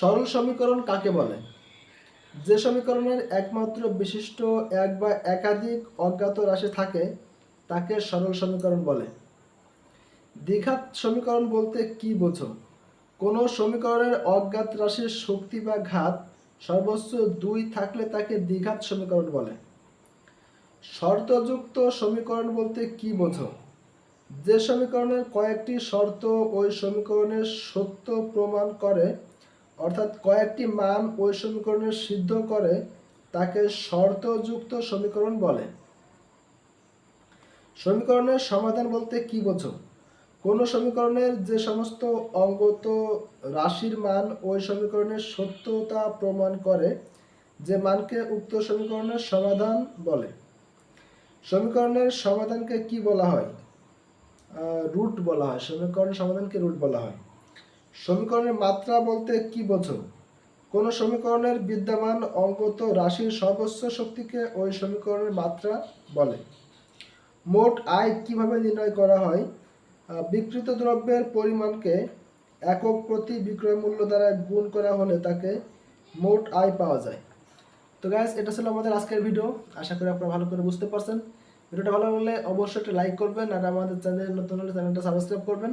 সরল সমীকরণ কাকে বলে? যে সমীকরণের একমাত্র বিশিষ্ট এক বা একাধিক অজ্ঞাত রাশি থাকে, তাকে সরল সমীকরণ বলে। দ্বিঘাত সমীকরণ বলতে কি বোঝো? কোনো সমীকরণের অজ্ঞাত রাশির শক্তি বা ঘাত সর্বোচ্চ দুই থাকলে তাকে দ্বিঘাত সমীকরণ বলে। শর্তযুক্ত সমীকরণ বলতে কি বোঝো? যে সমীকরণের কয়েকটি শর্ত ওই সমীকরণের সত্য প্রমাণ করে অর্থাৎ কয়েকটি মান ওই সমীকরণের সিদ্ধ করে তাকে শর্তযুক্ত সমীকরণ বলে। সমীকরণের সমাধান বলতে কি বোঝো? কোনো সমীকরণের যে সমস্ত অঙ্গত রাশির মান ওই সমীকরণের সত্যতা প্রমাণ করে, যে মানকে উক্ত সমীকরণের সমাধান বলে। সমীকরণের সমাধানকে কি বলা হয়? রুট বলা হয়। সমীকরণের সমাধানকে রুট বলা হয়। সমীকরণের মাত্রা বলতে কি বোঝো? কোন সমীকরণের বিদ্যমান অঙ্গত রাশির সর্বোচ্চ শক্তিকে ওই সমীকরণের মাত্রা বলে। মোট আয় কীভাবে নির্ণয় করা হয়? আহ, বিক্রিত দ্রব্যের পরিমাণকে একক প্রতি বিক্রয় মূল্য দ্বারা গুণ করা হলে তাকে মোট আয় পাওয়া যায়। তো গ্যাস এটা ছিল আমাদের আজকের ভিডিও আশা করি আপনারা ভালো করে বুঝতে পারছেন। ভিডিওটা ভালো লাগলে অবশ্যই একটা লাইক করবেন আর আমাদের চ্যানেল নতুন হলে চ্যানেলটা সাবস্ক্রাইব করবেন।